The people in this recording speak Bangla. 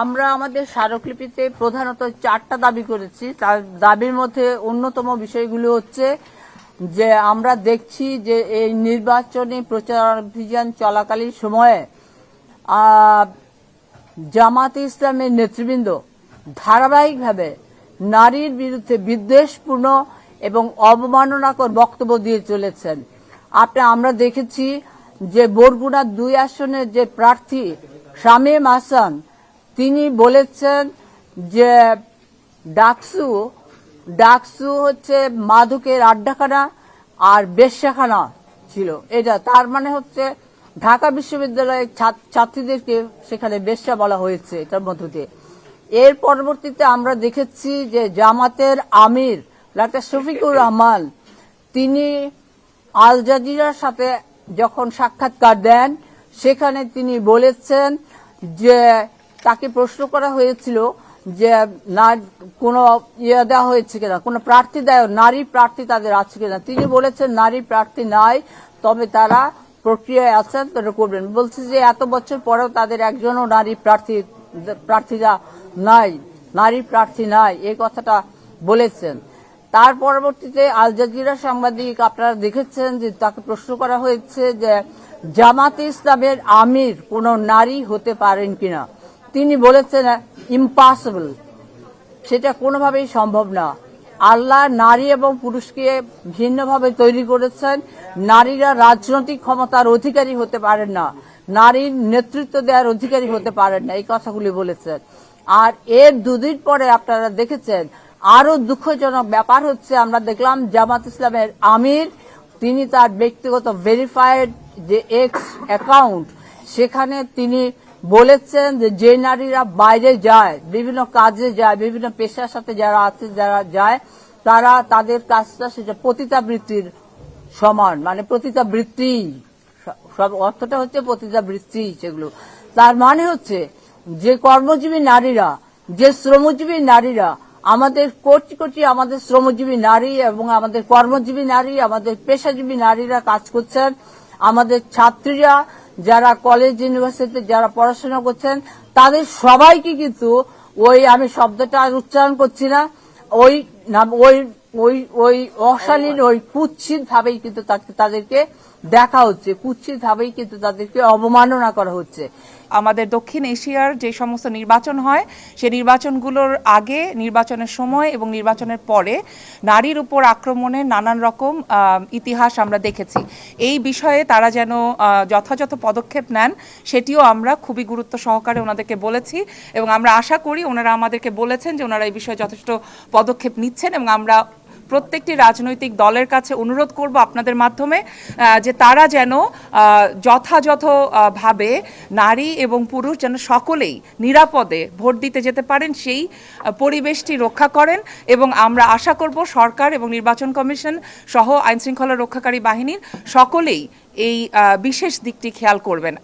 আমরা আমাদের স্মারকলিপিতে প্রধানত চারটা দাবি করেছি। তার দাবির মধ্যে অন্যতম বিষয়গুলো হচ্ছে যে আমরা দেখছি যে এই নির্বাচনী প্রচার অভিযান চলাকালীন সময়ে জামাতে ইসলামের নেতৃবৃন্দ ধারাবাহিকভাবে নারীর বিরুদ্ধে বিদ্বেষপূর্ণ এবং অবমাননাকর বক্তব্য দিয়ে চলেছেন। আপনি, আমরা দেখেছি যে বরগুনা দুই আসনের যে প্রার্থী শামীম হাসান তিনি বলেছেন যে ডাকসু ডাকসু হচ্ছে মাদকের আড্ডাখানা আর বেশ্যাখানা ছিল। এটা তার মানে হচ্ছে ঢাকা বিশ্ববিদ্যালয়ের ছাত- ছাত্রীদেরকে সেখানে বেশ্যা বলা হয়েছে এটার মধ্য দিয়ে। এর পরবর্তীতে আমরা দেখেছি যে জামাতের আমির, ডাক্তার শফিকুর রহমান, তিনি আল জাজিরার সাথে যখন সাক্ষাৎকার দেন, সেখানে তিনি বলেছেন যে তাকে প্রশ্ন করা হয়েছিল যে, না, কোনো ইয়ে দেওয়া হয়েছে কিনা? কোনো প্রার্থী দেয় নারী প্রার্থী তাদের আছে কিনা? তিনি বলেছেন, নারী প্রার্থী নাই, তবে তারা প্রক্রিয়ায় আছেন, তারা করবেন। বলছে যে, এত বছর পরেও তাদের একজনও নারী প্রার্থী, প্রার্থীরা নাই, নারী প্রার্থী নাই, এই কথাটা বলেছেন। তার পরবর্তীতে আল জাজিরা সাংবাদিক আপনারা দেখেছেন যে, তাকে প্রশ্ন করা হয়েছে যে, জামাতে ইসলামের আমির কোন নারী হতে পারেন কিনা? তিনি বলেছেন ইম্পসিবল সেটা কোনোভাবেই সম্ভব না। আল্লাহ নারী এবং পুরুষকে ভিন্নভাবে তৈরি করেছেন। নারীরা রাজনৈতিক ক্ষমতার অধিকারী হতে পারেন না। নারীর নেতৃত্ব দেওয়ার অধিকারী হতে পারেন না, এই কথাগুলি বলেছেন। আর এর দুদিন পরে আপনারা দেখেছেন আরও দুঃখজনক ব্যাপার হচ্ছে, আমরা দেখলাম জামাত ইসলামের আমির, তিনি তার ব্যক্তিগত ভেরিফাইড যে এক্স অ্যাকাউন্ট সেখানে তিনি বলেছেন যে যে নারীরা বাইরে যায়, বিভিন্ন কাজে যায়, বিভিন্ন পেশার সাথে যারা আছে, যারা যায়, তারা তাদের কাজটা সেটা পতিতাবৃত্তির সমান মানে পতিতাবৃত্তি। সব অর্থটা হচ্ছে পতিতাবৃত্তি সেগুলো। তার মানে হচ্ছে যে কর্মজীবী নারীরা, যে শ্রমজীবী নারীরা, আমাদের কোটি কোটি আমাদের শ্রমজীবী নারী এবং আমাদের কর্মজীবী নারী, আমাদের পেশাজীবী নারীরা কাজ করছেন। আমাদের ছাত্রীরা যারা কলেজ ইউনিভার্সিটিতে যারা পড়াশোনা করছেন, তাদের সবাইকে কিন্তু ওই আমি শব্দটা আর উচ্চারণ করছি না, ওই ওই ওই ওই অশালীন, ওই কুৎসিত ভাবেই কিন্তু তাদেরকে দেখা হচ্ছে কুৎসিত ভাবেই কিন্তু তাদেরকে অবমাননা করা হচ্ছে। আমাদের দক্ষিণ এশিয়ার যে সমস্ত নির্বাচন হয় সেই নির্বাচনগুলোর আগে, নির্বাচনের সময় এবং নির্বাচনের পরে নারীর উপর আক্রমণের নানান রকম ইতিহাস আমরা দেখেছি। এই বিষয়ে তারা যেন যথাযথ পদক্ষেপ নেন, সেটিও আমরা খুবই গুরুত্ব সহকারে ওনাদেরকে বলেছি এবং আমরা আশা করি ওনারা আমাদেরকে বলেছেন যে ওনারা এই বিষয়ে যথেষ্ট পদক্ষেপ নিচ্ছেন এবং আমরা প্রত্যেকটি রাজনৈতিক দলের কাছে অনুরোধ করব আপনাদের মাধ্যমে যে তারা যেন আহ, যথাযথ ভাবে নারী এবং পুরুষ যেন সকলেই নিরাপদে ভোট দিতে যেতে পারেন সেই পরিবেশটি রক্ষা করেন এবং আমরা আশা করব সরকার এবং নির্বাচন কমিশন সহ আইনশৃঙ্খলা রক্ষাকারী বাহিনীর সকলেই এই বিশেষ দিকটি খেয়াল করবেন।